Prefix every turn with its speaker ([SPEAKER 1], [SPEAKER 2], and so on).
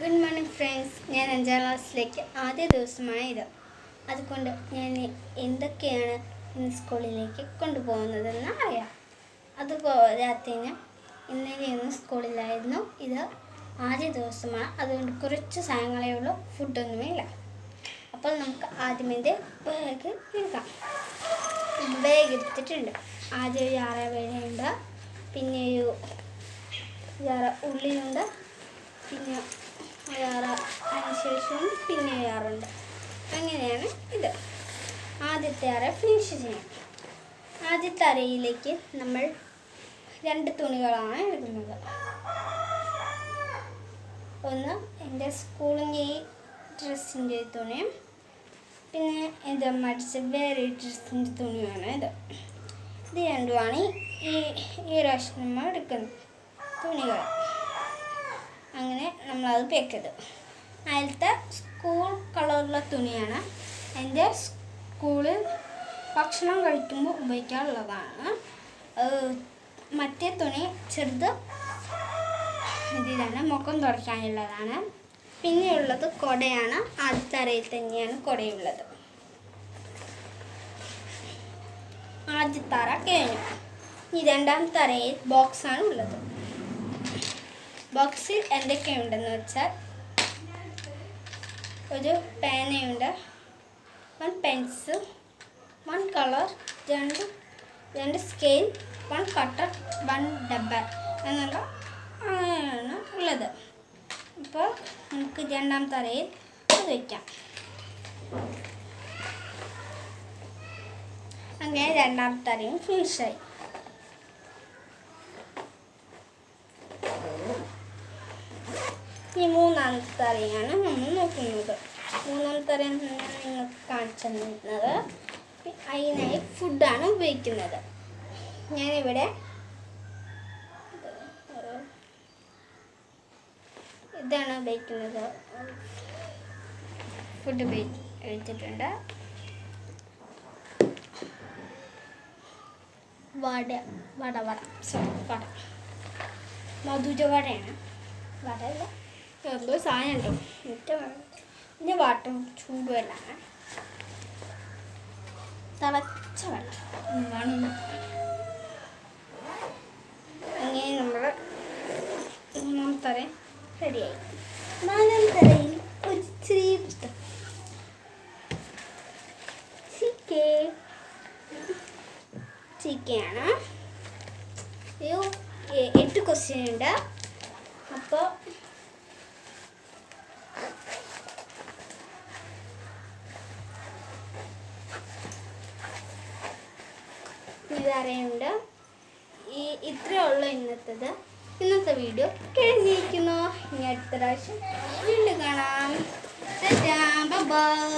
[SPEAKER 1] Good morning friends ഞാൻ അഞ്ചാം ക്ലാസ്സിലേക്ക് ആദ്യ ദിവസമാണ് ഇത് അതുകൊണ്ട് ഞാൻ എന്തൊക്കെയാണ് ഇന്ന് സ്കൂളിലേക്ക് കൊണ്ടുപോകുന്നതെന്ന് അറിയാം. അതുപോലെ പോരാത്തതിന് ഇന്നലെ ഇന്ന് സ്കൂളിലായിരുന്നു. ഇത് ആദ്യ ദിവസമാണ്. അതുകൊണ്ട് കുറച്ച് സാധനങ്ങളേ ഉള്ളൂ ഫുഡൊന്നുമില്ല അപ്പോൾ നമുക്ക് ആദ്യം എന്റെ ബാഗ് എടുക്കാം. ബാഗ് എടുത്തിട്ടുണ്ട്. ആദ്യം ഒരു ആറ് വേഴയുണ്ട് പിന്നെ ഒരു യാറ അതിനുശേഷം പിന്നെ യാറുണ്ട് അങ്ങനെയാണ് ഇത്. ആദ്യത്തെ അറ ഫിനിഷ് ചെയ്യാം. ആദ്യത്തെ അരയിലേക്ക് നമ്മൾ രണ്ട് തുണികളാണ് എടുക്കുന്നത്. ഒന്ന് എന്റെ സ്കൂളിന്റെ ഈ ഡ്രസ്സിന്റെ തുണിയും പിന്നെ ഇത് മടിച്ച വേറെ ഡ്രസ്സിന്റെ തുണിയാണ് ഇത്. ഇത് രണ്ടുമാണ് ഈ ഈ പ്രാവശ്യം നമ്മൾ എടുക്കുന്നത് തുണികൾ. അങ്ങനെ നമ്മളത് പേക്കത് അതിലത്തെ കളറുള്ള തുണിയാണ്. എന്റെ സ്കൂളിൽ ഭക്ഷണം കഴിക്കുമ്പോൾ ഉപയോഗിക്കാറുള്ളതാണ്. മറ്റേ തുണി ചെറുത് ഇതിലാണ് മുഖം തുടയ്ക്കാനുള്ളതാണ്. പിന്നെയുള്ളത് കൊടയാണ്. ആദ്യത്തെ അറയിൽ തന്നെയാണ് കൊടയുള്ളത്. ആദ്യത്തെ അറ കഴിഞ്ഞു. ഈ രണ്ടാമത്തെ അറയിൽ ബോക്സാണ് ഉള്ളത്. ബോക്സിൽ എന്തൊക്കെയുണ്ടെന്ന് വെച്ചാൽ ഒരു പേനയുണ്ട്. വൺ പെൻസിൽ വൺ കളർ രണ്ട് രണ്ട് സ്കെയിൽ വൺ കട്ടർ വൺ ഡബ്ബ എന്നുള്ള അങ്ങനെയാണ് ഉള്ളത്. അപ്പോൾ നമുക്ക് രണ്ടാം അറയിൽ അത് വയ്ക്കാം അങ്ങനെ രണ്ടാം അറയും ഫിനിഷായി ഈ മൂന്നാമത്തെ തറയാണ് നമ്മൾ നോക്കുന്നത്. മൂന്നാമത്തെ തറയാണ് നിങ്ങൾക്ക് കാണിച്ചു തന്നിരുന്നത് അതിനായി ഫുഡാണ് ഉപയോഗിക്കുന്നത്. ഞാനിവിടെ ഇതാണ് ഉപയോഗിക്കുന്നത്. ഫുഡ് ഉപയോഗിച്ച് എടുത്തിട്ടുണ്ട്. വട വട വട സോറി വട. മധുര വടയാണ് വടല്ല എന്തോ സാധനം ഉണ്ടോ? ഇനി വാട്ടം ചൂടുവെള്ളമാണ് തിളച്ച വെള്ളം. അങ്ങനെ നമ്മൾ മൂന്നാമത്തെ റെഡിയായി നാലാമത്തെ അറയിൽ ഒരു ചെറിയ പുസ്തകം. ചിക്കേ. ചിക്കയാണ്. എട്ട് ക്വസ്റ്റ്യൻ ഉണ്ട്. അപ്പോൾ ഇതറിയുന്നുണ്ട് ഈ ഇത്രയേ ഉള്ളൂ ഇന്നത്തേത്. ഇന്നത്തെ വീഡിയോ കഴിഞ്ഞിരിക്കുന്നു. ഇനി അടുത്ത പ്രാവശ്യം വീണ്ടും കാണാം. ബൈ